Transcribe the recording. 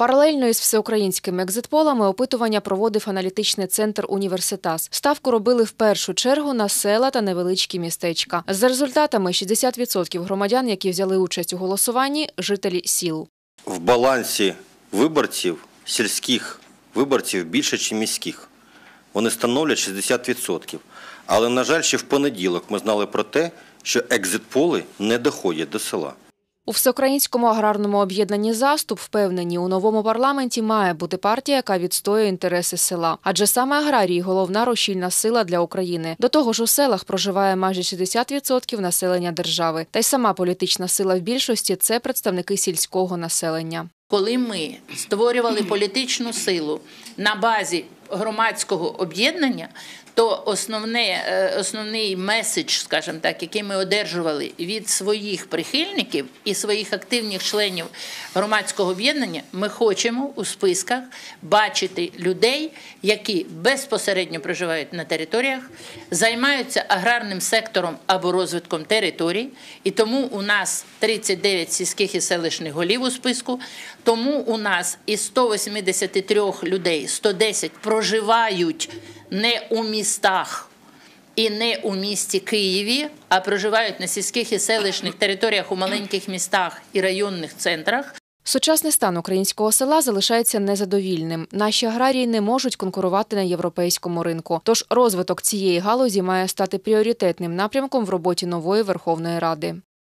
Паралельно із всеукраїнськими екзитполами опитування проводив аналітичний центр Університас. Ставку робили в першу чергу на села та невеличкі містечка. За результатами 60% громадян, які взяли участь у голосуванні, жителі сіл. В балансі виборців сільських виборців більше, ніж міських. Вони становлять 60%. Але, на жаль, ще в понеділок ми знали про те, що екзитполи не доходять до села. У всеукраїнському аграрному об'єднанні заступ впевнені, у новому парламенті має бути партія, яка відстоює інтереси села. Адже саме аграрії головна рушільна сила для України. До того ж, у селах проживає майже 60% населення держави. Та й сама політична сила в більшості це представники сільського населення. Коли ми створювали політичну силу на базі громадського об'єднання, то основне, е, основний меседж, скажімо так, який ми одержували від своїх прихильників і своїх активних членів громадського об'єднання, ми хочемо у списках бачити людей, які безпосередньо проживають на територіях, займаються аграрним сектором або розвитком територій, і тому у нас 39 сільських і селищних голів у списку. Тому у нас із 183 людей 110 проживають не у містах і не у місті Києві, а проживають на сільських і селищних територіях у маленьких містах і районних центрах. Сучасний стан українського села залишається незадовільним. Наші аграрії не можуть конкурувати на європейському ринку. Тож розвиток цієї галузі має стати пріоритетним напрямком в роботі нової Верховної Ради.